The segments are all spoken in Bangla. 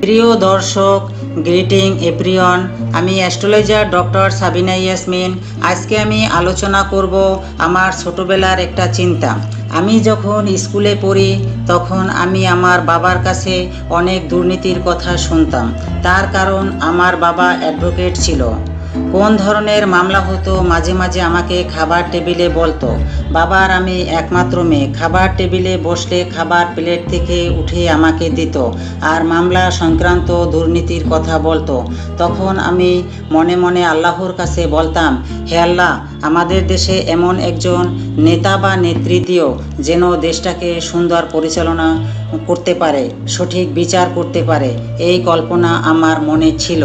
প্রিয় দর্শক গ্রিটিং এপ্রিয়ন, আমি অ্যাস্ট্রোলজার ডক্টর সাবিনা ইয়াসমিন। আজকে আমি আলোচনা করব আমার ছোটবেলার একটা চিন্তা। আমি যখন স্কুলে পড়ি, তখন আমি আমার বাবার কাছে অনেক দুর্নীতির কথা শুনতাম। তার কারণ আমার বাবা অ্যাডভোকেট ছিল। কোন ধরনের মামলা হতো, মাঝে মাঝে আমাকে খাবার টেবিলে বলতো। বাবার আমি একমাত্র মেয়ে। খাবার টেবিলে বসলে খাবার প্লেট থেকে উঠে আমাকে দিত আর মামলা সংক্রান্ত দুর্নীতির কথা বলতো। তখন আমি মনে মনে আল্লাহর কাছে বলতাম, হে আল্লাহ, আমাদের দেশে এমন একজন নেতা বা নেত্রী দিও যেন দেশটাকে সুন্দর পরিচালনা করতে পারে, সঠিক বিচার করতে পারে। এই কল্পনা আমার মনে ছিল।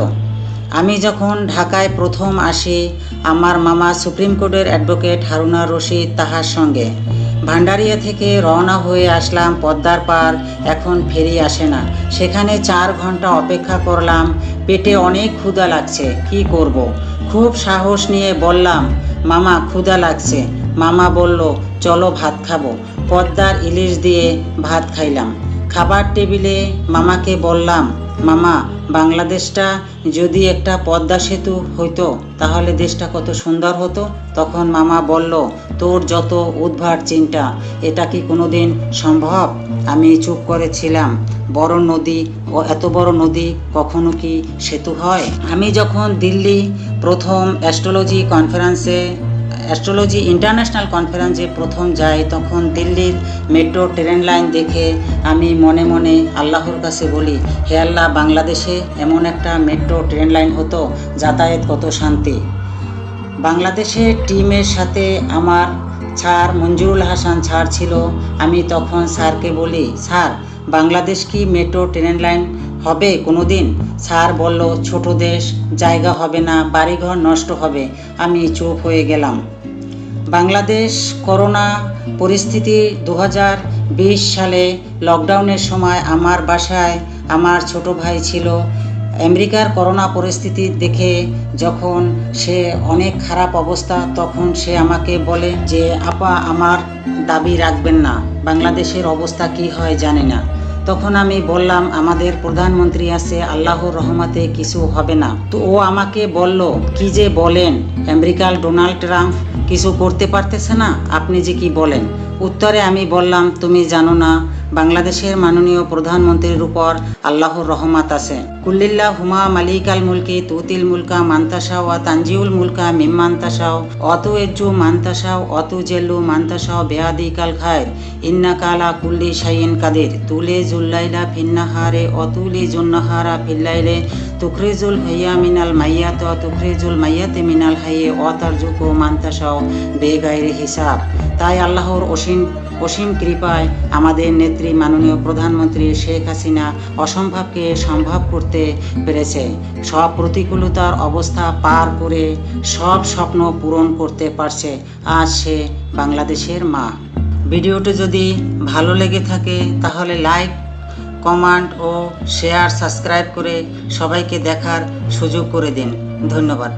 আমি যখন ঢাকায় প্রথম আসি, আমার মামা সুপ্রিম কোর্টের অ্যাডভোকেট হারুনা রশিদ তাহার সঙ্গে। ভান্ডারিয়া থেকে রওনা হয়ে আসলাম পদ্মার পার এখন ফেরি আসে না। সেখানে চার ঘণ্টা অপেক্ষা করলাম, পেটে অনেক ক্ষুধা লাগছে, কি করব। খুব সাহস নিয়ে বললাম, মামা, ক্ষুধা লাগছে। মামা বলল, চলো ভাত খাব। পদ্মার ইলিশ দিয়ে ভাত খাইলাম। খাবার টেবিলে মামাকে বললাম মামা, বাংলাদেশটা যদি একটা পদ্মা সেতু হইতো, তাহলে দেশটা কত সুন্দর হতো? তখন মামা বলল, তোর যত উদ্ভার চিন্তা, এটা কি কোনোদিন সম্ভব? আমি চুপ করেছিলাম বড় নদী, ও এত বড় নদী কখনো কি সেতু হয়? আমি যখন দিল্লি প্রথম অ্যাস্ট্রোলজি কনফারেন্সে অ্যাস্ট্রোলজি ইন্টারন্যাশনাল কনফারেন্সে প্রথম যাই, তখন দিল্লির মেট্রো ট্রেন লাইন দেখে আমি মনে মনে আল্লাহর কাছে বলি, হে আল্লাহ, বাংলাদেশে এমন একটা মেট্রো ট্রেন লাইন হতো, যাতায়াত কত শান্তি। বাংলাদেশের টিমের সাথে আমার স্যার মঞ্জুরুল হাসান স্যার ছিল, আমি তখন স্যারকে বলি, স্যার, বাংলাদেশ কি মেট্রো ট্রেন লাইন হবে কোনো দিন স্যার বলল, ছোট দেশ, জায়গা হবে না, বাড়িঘর নষ্ট হবে। আমি চুপ হয়ে গেলাম। বাংলাদেশ করোনা পরিস্থিতি দু হাজার বিশ সালে লকডাউনের সময় আমার বাসায় আমার ছোট ভাই ছিল। আমেরিকার করোনা পরিস্থিতি দেখে যখন সে অনেক খারাপ অবস্থা, তখন সে আমাকে বলে যে, আপা, আমার দাবি রাখবেন না। বাংলাদেশের অবস্থা কি হয় জানি না। তখন আমি বললাম, আমাদের প্রধানমন্ত্রী আছে, আল্লাহর রহমাতে কিছু হবে না। তো ও আমাকে বলল, কি যে বলেন, আমেরিকার ডোনাল্ড ট্রাম্প কিছু করতে পারতেছে না, আপনি যে কি বলেন? উত্তরে আমি বললাম, তুমি জানো না বাংলাদেশের মাননীয় প্রধানমন্ত্রীর উপর আল্লাহর রহমাত আছে। কুল্লিল্লা হুমা মালিকাল মুলকি তুতিল মুলকা মান্তাসাও আ তানজিউল মুলকা মিম মান্তাসাও অত এজ্জু মান্তাসাও অত জেল্লু মান্তাসাও বেয়াদি কাল খায় ইন্না কালা কুল্লি শাইন কাদের। তুলে জুল্লাইলা ফিন্নাহারে অতুলি জুন্নাহারা ফিল্লাইলে তুখরিজুল হইয়া মিনাল মাইয়াত, তুখরিজুল মাইয়াতে মিনাল হাইয়ে অতারজুকু মান্তাসাও বেগাইরে হিসাব। তাই আল্লাহর অসীম অসীম কৃপায় আমাদের নেত্রী মাননীয় প্রধানমন্ত্রী শেখ হাসিনা অসম্ভবকে সম্ভব করতে পেরেছে। সব প্রতিকূলতার অবস্থা পার করে সব স্বপ্ন পূরণ করতে পারছে আজ সে বাংলাদেশের মা। ভিডিওটি যদি ভালো লেগে থাকে তাহলে লাইক কমেন্ট ও শেয়ার সাবস্ক্রাইব করে সবাইকে দেখার সুযোগ করে দিন। ধন্যবাদ।